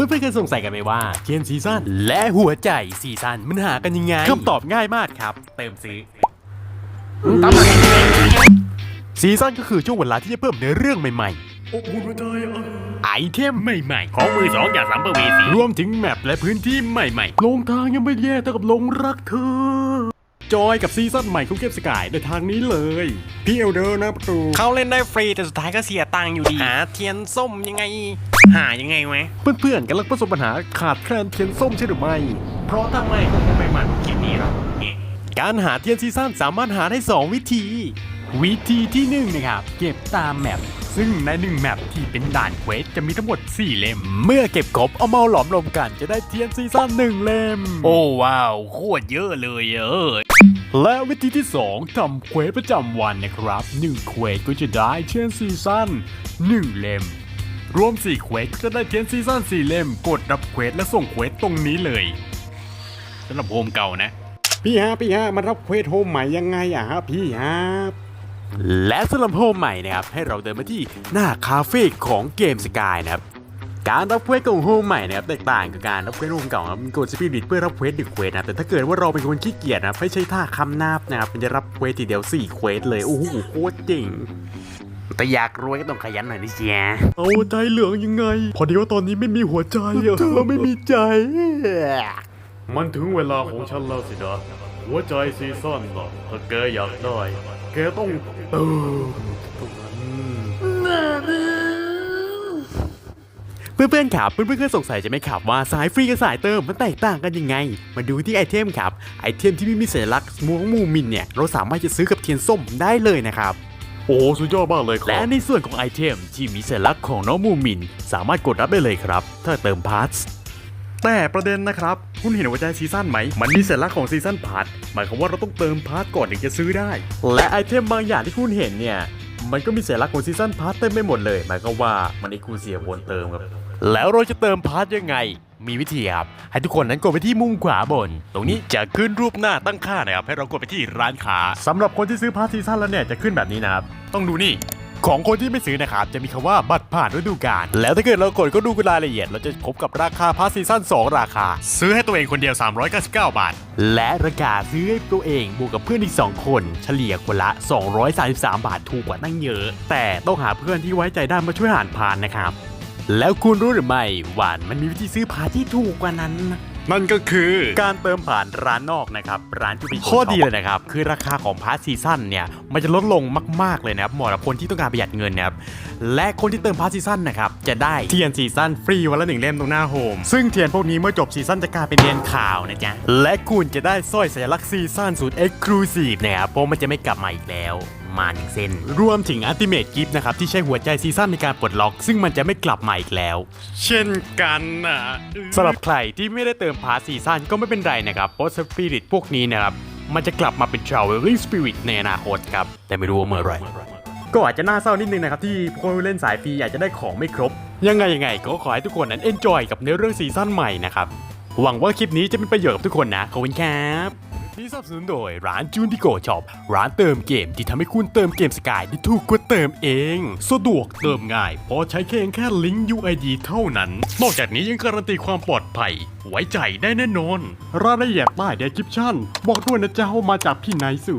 พื่อนๆเคยสงสัยกันไหมว่าเทียนซีซั่นและหัวใจซีซั่นมันหากันยังไงคำตอบง่ายมากครับ เติมซื้อซีซั่นก็คือช่วงเวลาที่จะเพิ่มเนื้อเรื่องใหม่ๆไอเทมใหม่ๆ ของมือสองจากสัมภเวสีรวมถึงแมปและพื้นที่ใหม่ๆลงทางยังไม่แย่เท่ากับลงรักเธอ จอยกับซีซั่นใหม่ของเกมสกายในทางนี้เลย พี่เอลเดอร์นะประตูเขาเล่นได้ฟรีแต่สุดท้ายก็เสียตังค์อยู่ดีหาเทียนส้มยังไง หายังไงวะเพื่อนๆกำลังประสบปัญหาขาดแคลนเทียนส้มใช่หรือไม่ เพราะทำไมผมไม่มันคลิปนี้หรอกเนี่ยการหาเทียนซีซั่นสามารถหาได้ 2 วิธี วิธีที่1นงนะครับเก็บตามแมปซึ่งในหนึ่งแมปที่เป็นด่านเควสจะมีทั้งหมด 4 เล่ม เมื่อเก็บครบเอามาหลอมรวมกันจะได้เทียนซีซั่นหนึ่งเล่ม โอ้ว้าว โคตรเยอะเลยเออและวิธีที่ 2ทำเควสประจำวันนะครับ 1 เควสก็จะได้เทียนซีซั่น1 เล่ม รวม 4 เควสก็จะได้เทียนซีซั่น4เล่ม กดรับเควสและส่งเควสตรงนี้เลยสำหรับโฮมเก่านะ พี่ฮะพี่ฮะมารับเควสโฮมใหม่ยังไงอะฮะพี่ฮะและสำหรับโฮมใหม่นะครับให้เราเดินมาที่หน้าคาเฟ่ของเกมสกายนะครับการรับเควสของโฮมใหม่นะครับแตกต่างกับการรับเควสโฮมเก่าครับมันกดสปิริตเพื่อรับเควสหนึ่งเควสนะแต่ถ้าเกิดว่าเราเป็นคนขี้เกียจนะไม่ใช่ท่าคำนาบนะครับมันจะรับเควสทีเดียว4เควสเลยโอ้โหโคตรเจ๋ง แต่อยากรวยก็ต้องขยันหน่อยนะเจ๊ะเอาใจเหลืองยังไง พอดีว่าตอนนี้ไม่มีหัวใจอะเราไม่มีใจ มันถึงเวลาของฉันแล้วสินะหัวใจซีซั่นน่ะถ้าแกอยากได้ แกต้องเติมตรงนั้นเพื่อนๆครับเพื่อนๆเคยสงสัยใช่ไหมครับว่าสายฟรีกับสายเติมมันแตกต่างกันยังไง มาดูที่ไอเทมครับไอเทมที่ไม่มีสัญลักษณ์ม่วงมูมินเนี่ยเราสามารถจะซื้อกับเทียนส้มได้เลยนะครับ โอ้สุดยอดมากเลยคและรับในส่วนของไอเทมที่มีสัญลักษณ์ของน้องมูมิน สามารถกดรับได้เลยครับ ถ้าเติมพาร์ทแต่ประเด็นนะครับ คุณเห็นหัวใจซีซั่นไหม มันมีสัญลักษณ์ของซีซั่นพาร์ทหมายความว่าเราต้องเติมพาร์ทก่อนถึงจะซื้อได้ และไอเทมบางอย่างที่คุณเห็นเนี่ย มันก็มีสัญลักษณ์ของซีซั่นพาร์ทเต็มไปหมดเลย หมายความว่ามันไอคูเซียวนเติมครับ แล้วเราจะเติมพาร์ทยังไง มีวิธีครับ ให้ทุกคนนั้นกดไปที่มุมขวาบน ตรงนี้จะขึ้นรูปหน้าตั้งค่านะครับ ให้เรากดไปที่ร้านค้าสำหรับคนที่ซื้อพาร์ทซีซั่นแล้วเนี่ยจะขึ้นแบบนี้นะครับ ต้องดูนี่ ของคนที่ไม่ซื้อนะครับ จะมีคำว่าบัตรผ่านฤดูกาลแล้วถ้าเกิดเรากดก็ดูรายละเอียด เราจะพบกับราคาพาสซีซั่น2 ราคา ซื้อให้ตัวเองคนเดียว 399 บาท และราคาซื้อให้ตัวเองบวกกับเพื่อนอีก 2 คน เฉลี่ยคนละ 233 บาทถูกกว่าตั้งเยอะ แต่ต้องหาเพื่อนที่ไว้ใจได้มาช่วยหารพานนะครับแล้วคุณรู้หรือไม่ว่ามันมีวิธีซื้อพาที่ถูกกว่านั้นนั่ นก็คือการเติมผ่านร้านนอกนะครับร้านที่เป็นข้อดีเลยนะครับคือราคาของพาร์ทซีซั่นเนี่ยมันจะลดลงมาก ๆ เลยนะครับเหมาะกับคนที่ต้องการประหยัดเงินนะครับและคนที่เติมพาร์ทซีซั่นนะครับจะได้เทียนซีซั่นฟรีวันละหนึ่งเล่มตรงหน้าโฮมซึ่งเทียนพวกนี้เมื่อจบซีซั่นจะกลายเป็นเทียนขาวนะจ๊ะและคุณจะได้สร้อยสัญลักษณ์ซีซั่นสูตรเอ็กซ์คลูซีฟนะครับเพราะมันจะไม่กลับมาอีกแล้ว มาหนึ่งเส้น รวมถึงอัลติเมทกิฟต์นะครับ ที่ใช้หัวใจซีซั่นในการปลดล็อก ซึ่งมันจะไม่กลับมาอีกแล้ว เช่นกันนะสำหรับใครที่ไม่ได้เติมพาร์ทซีซั่นก็ไม่เป็นไรนะครับเพราะสปิริตพวกนี้นะครับมันจะกลับมาเป็น Traveling Spirit ในอนาคตครับ แต่ไม่รู้ว่าเมื่อไหรก็อาจจะน่าเศร้านิดนึงนะครับที่คนเล่นสายฟรีอาจจะได้ของไม่ครบ ยังไงยังไงก็ขอให้ทุกคนนั้น enjoy กับเนื้อเรื่องซีซั่นใหม่นะครับหวังว่าคลิปนี้จะเป็นประโยชน์กับทุกคนนะขอบคุณครับ ที่สนับสนุนโดยร้านจูนดิโกช็อปร้านเติมเกมที่ทำให้คุณเติมเกมสกายได้ถูกกว่าเติมเอง สะดวกเติมง่ายเพราะใช้เพียงแค่ลิงก์ UID เท่านั้น นอกจากนี้ยังการันตีความปลอดภัย ไว้ใจได้แน่นอน รายละเอียดใต้เดสคริปชั่น บอกด้วยนะเจ้ามาจากพี่นายสู